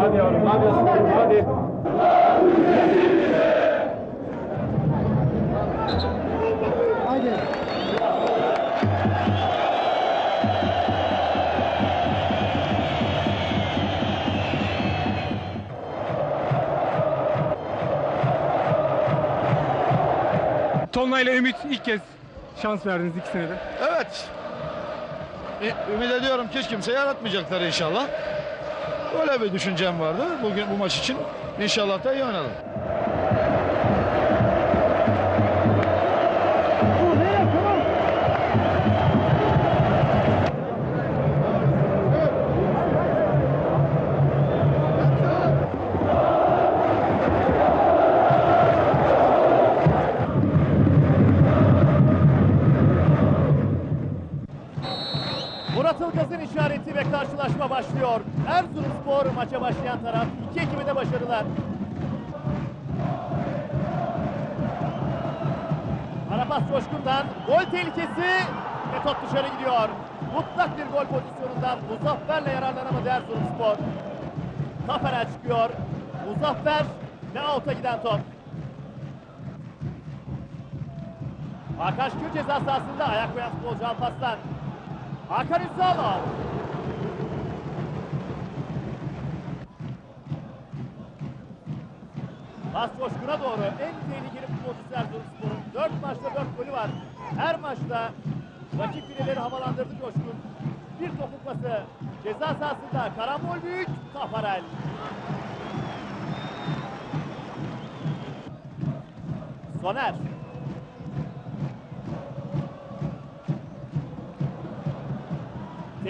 Hadi yavrum, hadi aslanım, hadi. Tolunay ile Ümit ilk kez şans verdiniz ikisine de. Evet. Ü- Ümit ediyorum ki hiç kimse yaratmayacaklar inşallah. Öyle bir düşüncem vardı bugün bu maç için. İnşallah da iyi oynarım. Murat Ilgaz'ın işareti ve karşılaşma başlıyor. Erzurumspor maça başlayan taraf. İki ekibe de başarılar. Arapas Coşkun'dan gol tehlikesi ve top dışarı gidiyor. Mutlak bir gol pozisyonundan Muzaffer'le yararlanamadı Erzurumspor. Taferel çıkıyor. Muzaffer ve out'a giden top. Hakan Şükür ceza sahasında ayak koyan futbolcu Alpaslan. Hakan Ünsal out. Bas Coşkun'a doğru en tehlikeli futbolcusu Erzurumspor'un. 4 maçta 4 golü var. Her maçta rakip fileleri havalandırdı Coşkun. Bir topuk pası ceza sahasında karambol büyük Tafarel. Soner.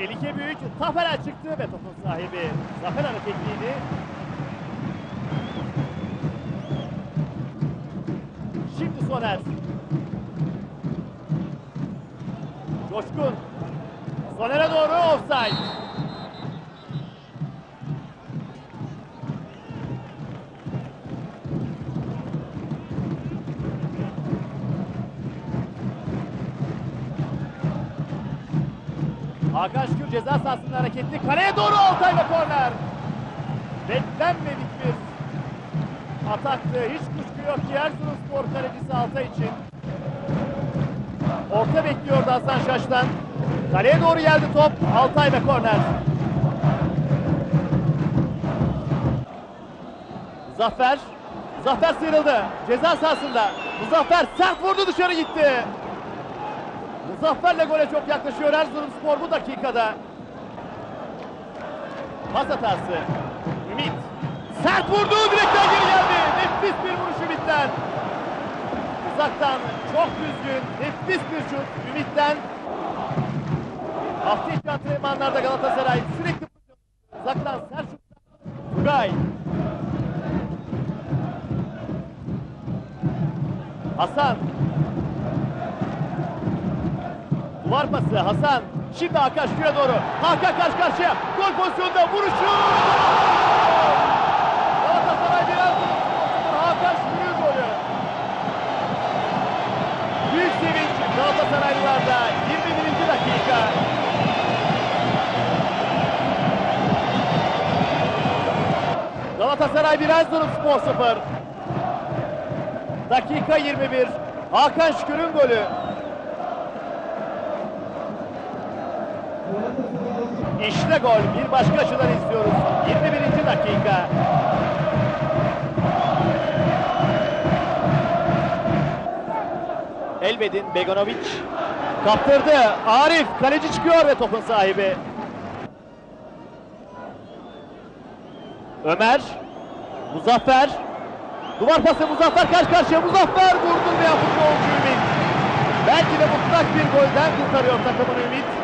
Tehlike büyük. Taferel çıktı ve topun sahibi Zafer hareketliydi. Şimdi Soner. Coşkun. Soner'e doğru offside. Hakan Şükür ceza sahasında hareketli. Kaleye doğru Altay ve korner. Beklenmedik bir ataktı. Hiç kuşku yok ki Erzurumspor kalecisi Altay için. Orta bekliyordu Hasan Şaş'tan. Kaleye doğru geldi top. Altay ve korner. Zafer. Zafer sıyrıldı. Ceza sahasında. Muzaffer sert vurdu dışarı gitti. Muzaffer'le gole çok yaklaşıyor Erzurumspor bu dakikada. Pas hatası. Ümit. Sert vurdu direkten geri geldi. Nefis bir vuruş Ümit'ten. Uzaktan çok düzgün, nefis bir şut Ümit'ten. Hafta içi antrenmanlarda Galatasaray sürekli uzaktan sert şut. Tugay. Hasan. Duvar pası Hasan. Şimdi Hakan Şükür'e doğru. Hakan karşı karşıya. Gol pozisyonunda vuruşu. Galatasaray biraz Hakan Şükür'ün golü. Büyük sevinç Galatasaraylılarda 21. dakika. Galatasaray 1 Erzurumspor 0. Dakika 21. Hakan Şükür'ün golü. İşte gol. Bir başka açıdan izliyoruz. 21. dakika. Elvedin Begonovic kaptırdı. Arif kaleci çıkıyor ve topun sahibi. Ömer Muzaffer Duvar pası Muzaffer karşı karşıya Muzaffer vurdurmayan futbolcu Ümit. Belki de mutlak bir golden kurtarıyor takımını Ümit.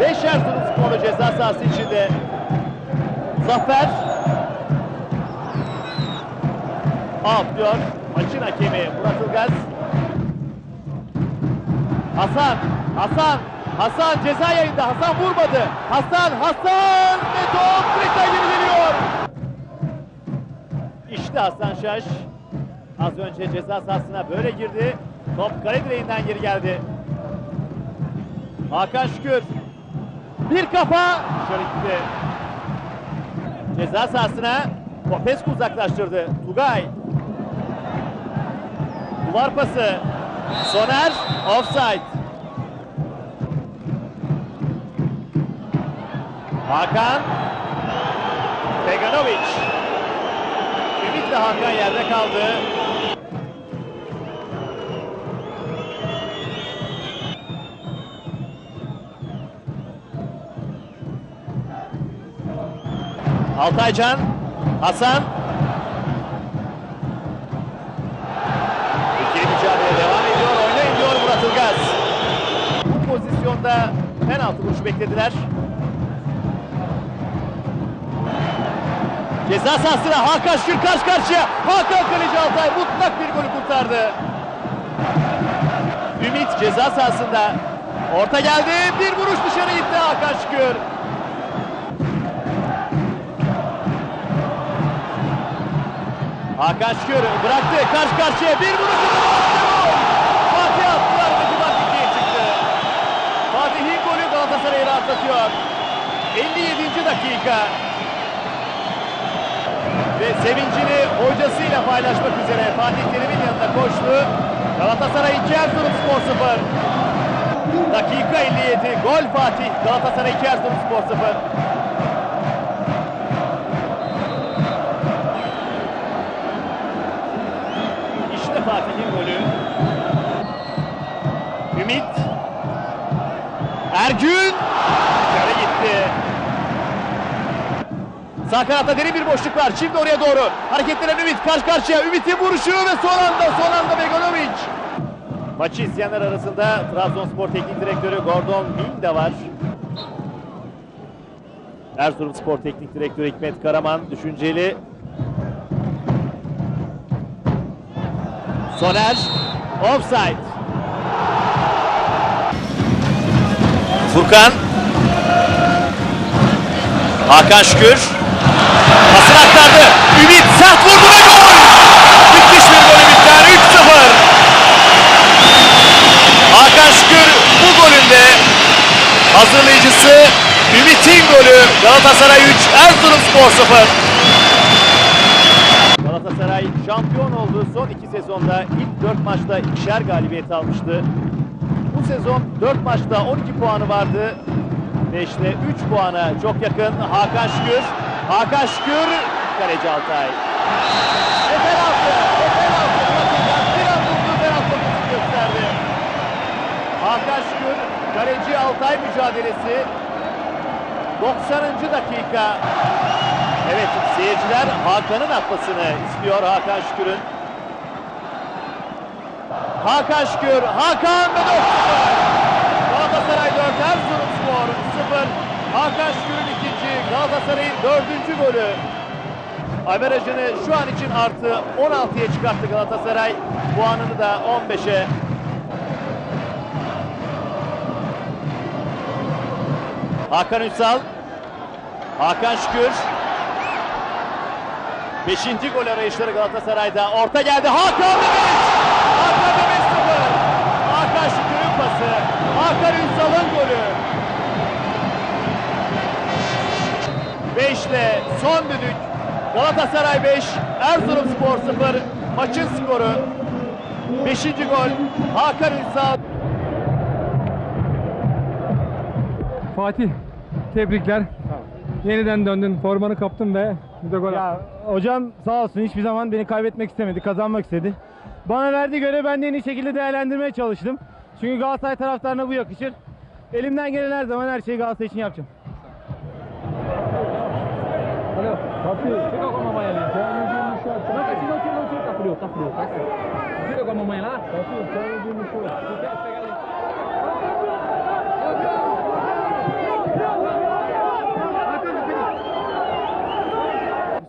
5 Erzurumsporlu ceza sahası içinde. Zafer. Out diyor. Maçın hakemi Murat Ilgaz. Hasan. Hasan. Hasan ceza yayında. Hasan vurmadı. Hasan. Hasan. Ve top direkten geri geliyor. İşte Hasan Şaş. Az önce ceza sahasına böyle girdi. Top kale direğinden geri geldi. Hakan Şükür. Bir kafa dışarı gitti. Ceza sahasına Popescu uzaklaştırdı. Tugay. Duvar pası. Soner offside. Hakan Beganovic. Ümit ve Hakan yerde kaldı. Altaycan, Hasan. İkili mücadele devam ediyor. Oynayın diyor Murat Ilgaz. Bu pozisyonda penaltı vuruşu beklediler. Ceza sahasına Hakan Şükür karşı karşıya. Hakan Kaleci Altay mutlak bir golü kurtardı. Ümit ceza sahasında. Orta geldi. Bir vuruş dışarı gitti Hakan Şükür. Hakan Şükür bıraktı karşı karşıya bir vuruş. Fatih attılar Kubat ikiye çıktı. Fatih'in golü Galatasaray'ı rahatlatıyor. 57. dakika. Ve sevincini hocasıyla paylaşmak üzere Fatih Terim'in yanına koştu. Galatasaray 2 Erzurumspor 0. Dakika 57 gol Fatih Galatasaray 2 Erzurumspor 0. Ergün. Kale gitti. Sağ kanatta derin bir boşluk var. Şimdi oraya doğru. Hareketlenen Ümit karşı karşıya. Ümit'in vuruşu ve son anda son anda Beganovic. Maçı izleyenler arasında Trabzonspor Teknik Direktörü Gordon Bin de var. Erzurumspor Teknik Direktörü Hikmet Karaman düşünceli. Soner offside. Furkan Hakan Şükür pasını aktardı. Ümit sert vurdu ve gol! Müthiş bir gol Ümit'ten 3-0. Hakan Şükür bu golünde hazırlayıcısı Ümit'in golü Galatasaray 3 Erzurumspor 0. Galatasaray şampiyon olduğu son iki sezonda ilk 4 maçta ikişer galibiyet almıştı. Sezon 4 maçta 12 puanı vardı. 5'te 3 puana çok yakın Hakan Şükür. Hakan Şükür, kaleci Altay. Ve penaltı, ve penaltı. Bakacak, bir an vurdu, penaltı gösterdi. Hakan Şükür, kaleci Altay mücadelesi. 90. dakika. Evet seyirciler Hakan'ın atmasını istiyor Hakan Şükür'ün. Hakan Şükür, Hakan ve 4-0. Galatasaray 4, Erzurumspor 0. Hakan Şükür'ün ikinci, Galatasaray'ın dördüncü golü. Averajını şu an için artı 16'ya çıkarttı Galatasaray. Puanını da 15'e. Hakan Ünsal. Hakan Şükür. Beşinci gol arayışları Galatasaray'da. Orta geldi. Hakan Mehmet. Düdük. Galatasaray 5, Erzurumspor 0. Maçın skoru. Beşinci gol Hakan Ünsal. Fatih tebrikler. Yeniden döndün, formanı kaptın ve bir de gol Ya attın. hocam sağ olsun hiçbir zaman beni kaybetmek istemedi, kazanmak istedi. Bana verdiği görevi ben de en iyi şekilde değerlendirmeye çalıştım. Çünkü Galatasaray taraftarına bu yakışır. Elimden gelen her zaman her şeyi Galatasaray için yapacağım.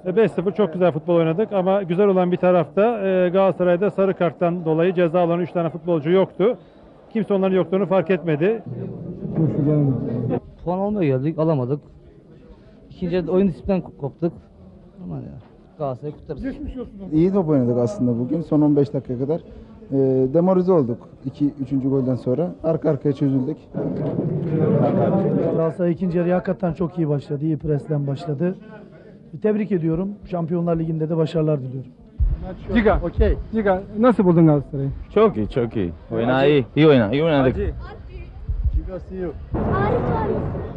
E, 5-0 çok güzel futbol oynadık ama güzel olan bir tarafta e, Galatasaray'da sarı karttan dolayı ceza alan 3 tane futbolcu yoktu. Kimse onların yokluğunu fark etmedi. Puan almaya geldik, alamadık. İkinci yarıda oyun disiplinden ko- koptuk. Aman ya. Galatasaray kurtarırız. İyi top oynadık aslında bugün. Son 15 dakika kadar e, demoralize olduk 2 3. golden sonra. Arka arkaya çözüldük. Galatasaray ikinci yarı hakikaten çok iyi başladı. İyi presten başladı. Tebrik ediyorum. Şampiyonlar Ligi'nde de başarılar diliyorum. Ciga. Okey. Ciga nasıl buldun Galatasaray'ı? Çok iyi, çok iyi. Oyna iyi. İyi oyna, iyi oynadık. Giga see you. Tarih var.